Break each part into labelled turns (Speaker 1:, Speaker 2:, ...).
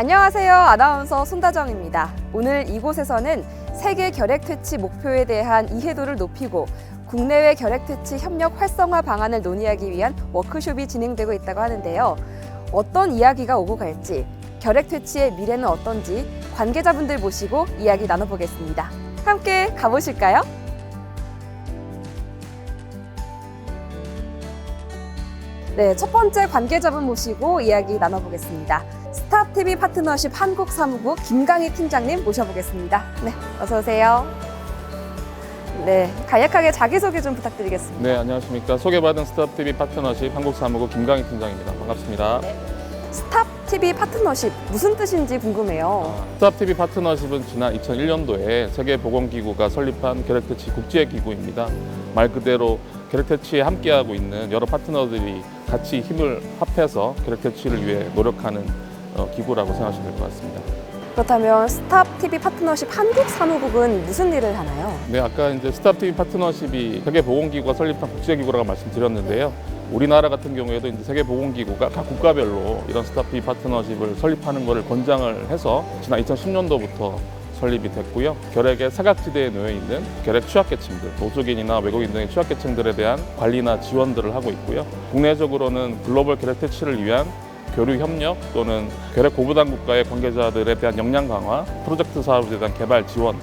Speaker 1: 안녕하세요. 아나운서 손다정입니다. 오늘 이곳에서는 세계 결핵 퇴치 목표에 대한 이해도를 높이고 국내외 결핵 퇴치 협력 활성화 방안을 논의하기 위한 워크숍이 진행되고 있다고 하는데요. 어떤 이야기가 오고 갈지, 결핵 퇴치의 미래는 어떤지 관계자분들 모시고 이야기 나눠보겠습니다. 함께 가보실까요? 네, 첫 번째 관계자분 모시고 이야기 나눠보겠습니다. 스탑TV 파트너십 한국 사무국 김강희 팀장님 모셔보겠습니다. 네, 어서 오세요. 네, 간략하게 자기소개 좀 부탁드리겠습니다.
Speaker 2: 네, 안녕하십니까. 소개받은 스탑TV 파트너십 한국 사무국 김강희 팀장입니다. 반갑습니다.
Speaker 1: 스탑TV 파트너십 무슨 뜻인지 궁금해요.
Speaker 2: 아, 스탑TV 파트너십은 지난 2001년도에 세계보건기구가 설립한 결핵퇴치 국제기구입니다. 말 그대로 결핵퇴치에 함께하고 있는 여러 파트너들이 같이 힘을 합해서 결핵 퇴치를 위해 노력하는 어, 기구라고 생각하시면 될 것 같습니다.
Speaker 1: 그렇다면 스탑TV 파트너십 한국 사무국은 무슨 일을 하나요?
Speaker 2: 네, 아까 이제 스탑TV 파트너십이 세계보건기구가 설립한 국제기구라고 말씀드렸는데요. 우리나라 같은 경우에도 이제 세계보건기구가 각 국가별로 이런 스탑TV 파트너십을 설립하는 것을 권장을 해서 지난 2010년도부터 설립이 됐고요. 결핵의 사각지대에 놓여 있는 결핵 취약계층들, 노숙인이나 외국인 등의 취약계층들에 대한 관리나 지원들을 하고 있고요. 국내적으로는 글로벌 결핵 퇴치를 위한 교류 협력 또는 결핵 고부담 국가의 관계자들에 대한 역량 강화, 프로젝트 사업에 대한 개발 지원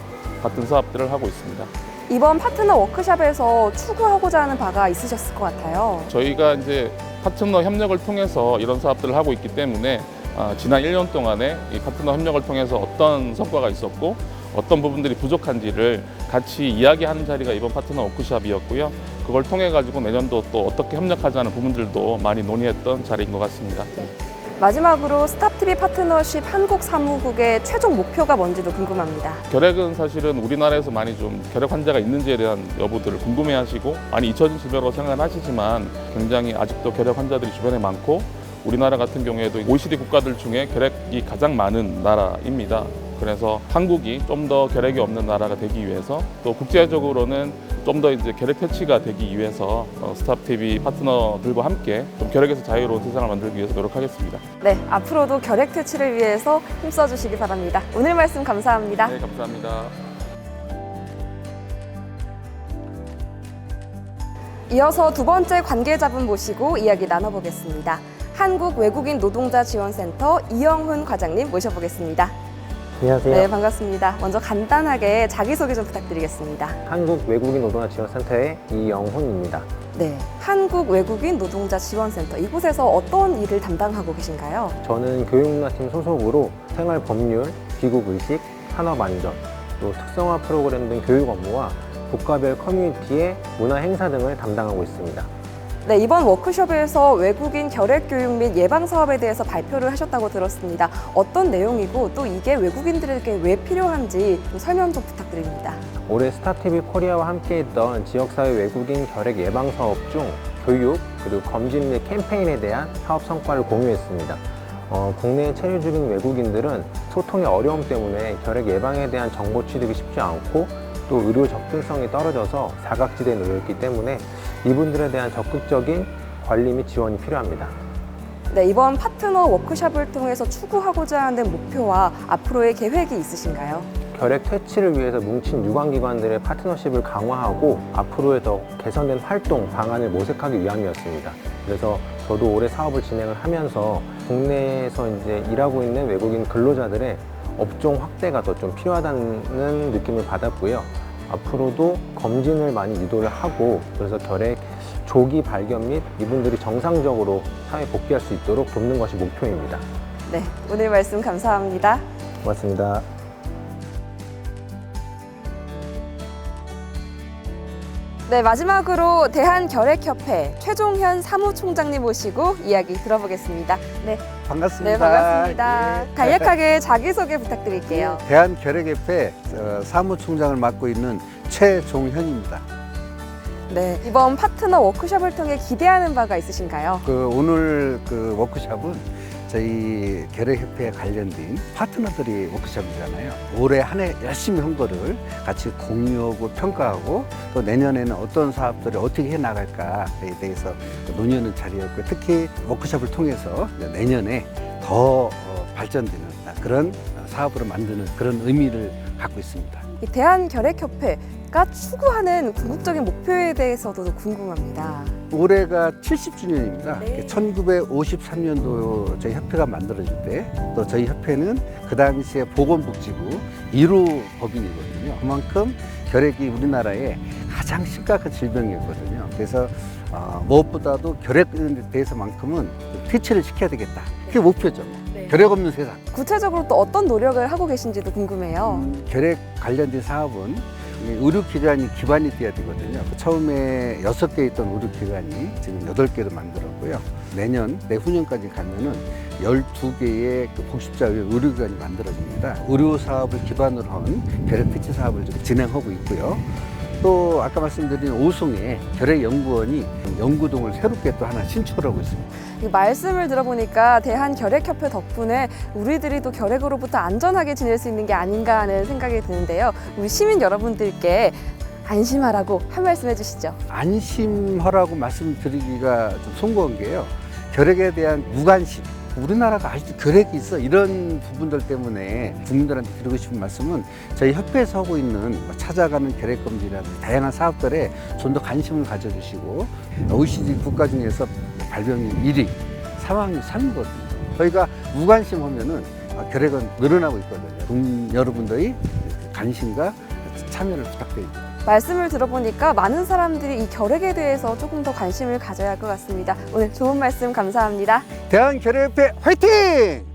Speaker 2: 같은 사업들을 하고 있습니다.
Speaker 1: 이번 파트너 워크샵에서 추구하고자 하는 바가 있으셨을 것 같아요.
Speaker 2: 저희가 이제 파트너 협력을 통해서 이런 사업들을 하고 있기 때문에 아, 지난 1년 동안에 이 파트너 협력을 통해서 어떤 성과가 있었고 어떤 부분들이 부족한지를 같이 이야기하는 자리가 이번 파트너 워크샵이었고요. 그걸 통해 가지고 내년도 또 어떻게 협력하자는 부분들도 많이 논의했던 자리인 것 같습니다.
Speaker 1: 마지막으로 스탑TV 파트너십 한국 사무국의 최종 목표가 뭔지도 궁금합니다.
Speaker 2: 결핵은 사실은 우리나라에서 많이 좀 결핵 환자가 있는지에 대한 여부들을 궁금해하시고 많이 잊혀진 질병으로 생각하시지만 굉장히 아직도 결핵 환자들이 주변에 많고 우리나라 같은 경우에도 OECD 국가들 중에 결핵이 가장 많은 나라입니다. 그래서 한국이 좀 더 결핵이 없는 나라가 되기 위해서 또 국제적으로는 좀 더 이제 결핵 퇴치가 되기 위해서 어, 스탑 TV 파트너들과 함께 좀 결핵에서 자유로운 세상을 만들기 위해서 노력하겠습니다.
Speaker 1: 네, 앞으로도 결핵 퇴치를 위해서 힘써 주시기 바랍니다. 오늘 말씀 감사합니다.
Speaker 2: 네, 감사합니다.
Speaker 1: 이어서 두 번째 관계자분 모시고 이야기 나눠보겠습니다. 한국 외국인 노동자 지원센터 이영훈 과장님 모셔보겠습니다.
Speaker 3: 안녕하세요.
Speaker 1: 네, 반갑습니다. 먼저 간단하게 자기소개 좀 부탁드리겠습니다.
Speaker 3: 한국 외국인 노동자 지원센터의 이영훈입니다.
Speaker 1: 네, 한국 외국인 노동자 지원센터 이곳에서 어떤 일을 담당하고 계신가요?
Speaker 3: 저는 교육문화팀 소속으로 생활 법률, 귀국 의식, 산업 안전, 또 특성화 프로그램 등 교육 업무와 국가별 커뮤니티의 문화 행사 등을 담당하고 있습니다.
Speaker 1: 네, 이번 워크숍에서 외국인 결핵 교육 및 예방 사업에 대해서 발표를 하셨다고 들었습니다. 어떤 내용이고 또 이게 외국인들에게 왜 필요한지 좀 설명 좀 부탁드립니다.
Speaker 3: 올해 스타TV 코리아와 함께했던 지역사회 외국인 결핵 예방 사업 중 교육 그리고 검진 및 캠페인에 대한 사업 성과를 공유했습니다. 어, 국내에 체류 중인 외국인들은 소통의 어려움 때문에 결핵 예방에 대한 정보 취득이 쉽지 않고 또 의료 접근성이 떨어져서 사각지대에 놓여 있기 때문에 이분들에 대한 적극적인 관리 및 지원이 필요합니다.
Speaker 1: 네, 이번 파트너 워크숍을 통해서 추구하고자 하는 목표와 앞으로의 계획이 있으신가요?
Speaker 3: 결핵 퇴치를 위해서 뭉친 유관기관들의 파트너십을 강화하고 앞으로의 더 개선된 활동 방안을 모색하기 위함이었습니다. 그래서 저도 올해 사업을 진행을 하면서 국내에서 이제 일하고 있는 외국인 근로자들의 업종 확대가 더 좀 필요하다는 느낌을 받았고요. 앞으로도 검진을 많이 유도를 하고 그래서 결핵 조기 발견 및 이분들이 정상적으로 사회 복귀할 수 있도록 돕는 것이 목표입니다.
Speaker 1: 네, 오늘 말씀 감사합니다.
Speaker 3: 고맙습니다.
Speaker 1: 네, 마지막으로 대한결핵협회 최종현 사무총장님 모시고 이야기 들어보겠습니다. 네,
Speaker 4: 반갑습니다.
Speaker 1: 네 반갑습니다.
Speaker 4: 예.
Speaker 1: 간략하게 자기소개 부탁드릴게요.
Speaker 4: 대한결핵협회 어, 사무총장을 맡고 있는 최종현입니다.
Speaker 1: 네, 이번 파트너 워크숍을 통해 기대하는 바가 있으신가요?
Speaker 4: 그 오늘 그 워크숍은 저희 결핵협회에 관련된 파트너들이 워크숍이잖아요. 올해 한 해 열심히 한 거를 같이 공유하고 평가하고 또 내년에는 어떤 사업들을 어떻게 해 나갈까에 대해서 논의하는 자리였고 특히 워크숍을 통해서 내년에 더 어, 발전되는 그런 사업으로 만드는 그런 의미를 갖고 있습니다.
Speaker 1: 이 대한결핵협회 가 추구하는 궁극적인 목표에 대해서도 궁금합니다.
Speaker 4: 올해가 70주년입니다.
Speaker 1: 네.
Speaker 4: 1953년도 저희 협회가 만들어질 때 또 저희 협회는 그 당시에 보건복지부 1호 법인이거든요. 그만큼 결핵이 우리나라에 가장 심각한 질병이었거든요. 그래서 어, 무엇보다도 결핵에 대해서만큼은 퇴치를 시켜야 되겠다. 그게 목표죠.
Speaker 1: 네.
Speaker 4: 결핵 없는 세상.
Speaker 1: 구체적으로 또 어떤 노력을 하고 계신지도 궁금해요.
Speaker 4: 결핵 관련된 사업은 이 의료기관이 기반이 돼야 되거든요. 처음에 여섯 개 있던 의료기관이 지금 여덟 개로 만들었고요. 내년, 내후년까지 가면은 열두 개의 그 복식자의 의료기관이 만들어집니다. 의료 사업을 기반으로 한 퇴치 사업을 좀 진행하고 있고요. 또 아까 말씀드린 오송에 결핵연구원이 연구동을 새롭게 또 하나 신축하고 있습니다.
Speaker 1: 이 말씀을 들어보니까 대한결핵협회 덕분에 우리들이 또 결핵으로부터 안전하게 지낼 수 있는 게 아닌가 하는 생각이 드는데요. 우리 시민 여러분들께 안심하라고 한 말씀 해주시죠.
Speaker 4: 안심하라고 말씀드리기가 좀 송구한 게요. 결핵에 대한 무관심. 우리나라가 아직도 결핵이 있어 이런 부분들 때문에 국민들한테 드리고 싶은 말씀은 저희 협회에서 하고 있는 뭐 찾아가는 결핵 검진이라든지 다양한 사업들에 좀 더 관심을 가져주시고 OECD 국가 중에서 발병률 1위, 사망률 3위거든요. 저희가 무관심하면은 아, 결핵은 늘어나고 있거든요. 국민 여러분들이 관심과 참여를 부탁드립니다.
Speaker 1: 말씀을 들어보니까 많은 사람들이 이 결핵에 대해서 조금 더 관심을 가져야 할 것 같습니다. 오늘 좋은 말씀 감사합니다.
Speaker 4: 대한결핵협회 화이팅!